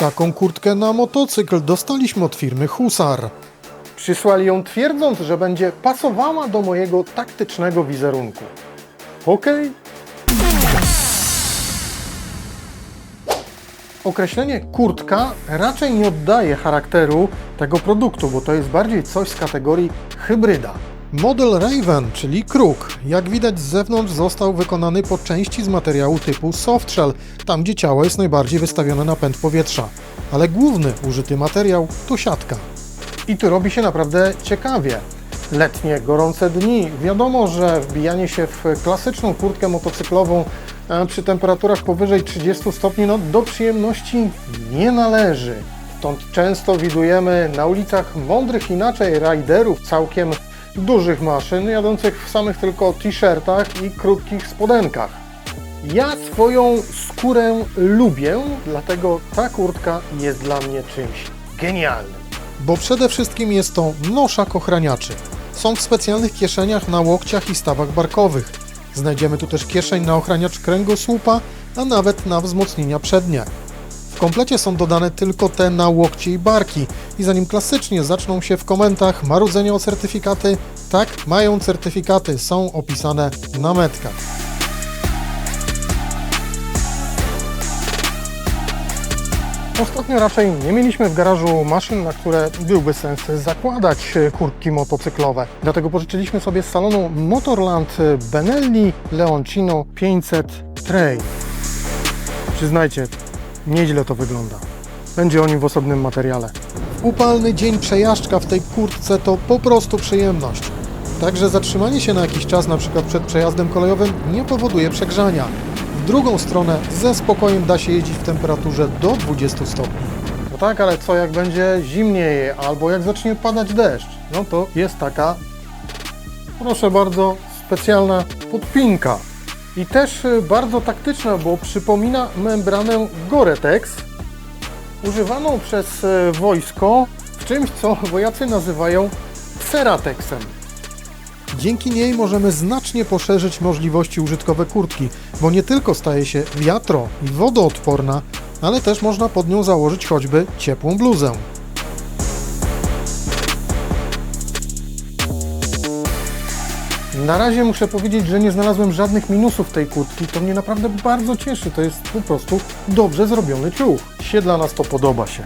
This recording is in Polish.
Taką kurtkę na motocykl dostaliśmy od firmy Husar. Przysłali ją twierdząc, że będzie pasowała do mojego taktycznego wizerunku. Okej. Określenie kurtka raczej nie oddaje charakteru tego produktu, bo to jest bardziej coś z kategorii hybryda. Model Raven, czyli kruk, jak widać z zewnątrz został wykonany po części z materiału typu softshell, tam gdzie ciało jest najbardziej wystawione na pęd powietrza. Ale główny użyty materiał to siatka. I tu robi się naprawdę ciekawie. Letnie, gorące dni. Wiadomo, że wbijanie się w klasyczną kurtkę motocyklową e, przy temperaturach powyżej 30 stopni no, do przyjemności nie należy. Stąd często widujemy na ulicach mądrych inaczej riderów całkiem dużych maszyn jadących w samych tylko t-shirtach i krótkich spodenkach. Ja swoją skórę lubię, dlatego ta kurtka jest dla mnie czymś genialnym. Bo przede wszystkim jest to noszak ochraniaczy. Są w specjalnych kieszeniach na łokciach i stawach barkowych. Znajdziemy tu też kieszeń na ochraniacz kręgosłupa, a nawet na wzmocnienia przednie. Komplecie są dodane tylko te na łokcie i barki i zanim klasycznie zaczną się w komentach marudzenia o certyfikaty, tak, mają certyfikaty, są opisane na metkach. Ostatnio raczej nie mieliśmy w garażu maszyn, na które byłby sens zakładać e, kurtki motocyklowe. Dlatego pożyczyliśmy sobie z salonu Motorland e, Benelli Leoncino 500 Trail. Przyznajcie, nieźle to wygląda. Będzie o nim w osobnym materiale. Upalny dzień przejażdżka w tej kurtce to po prostu przyjemność. Także zatrzymanie się na jakiś czas, na przykład przed przejazdem kolejowym, nie powoduje przegrzania. W drugą stronę ze spokojem da się jeździć w temperaturze do 20 stopni. No tak, ale co jak będzie zimniej albo jak zacznie padać deszcz? No to jest taka, proszę bardzo, specjalna podpinka. I też y, bardzo taktyczna, bo przypomina membranę Gore-Tex, używaną przez y, wojsko w czymś, co wojacy nazywają Ceratexem. Dzięki niej możemy znacznie poszerzyć możliwości użytkowe kurtki, bo nie tylko staje się wiatro i wodoodporna, ale też można pod nią założyć choćby ciepłą bluzę. Na razie muszę powiedzieć, że nie znalazłem żadnych minusów tej kurtki. To mnie naprawdę bardzo cieszy. To jest po prostu dobrze zrobiony ciuch. Się dla nas to podoba się.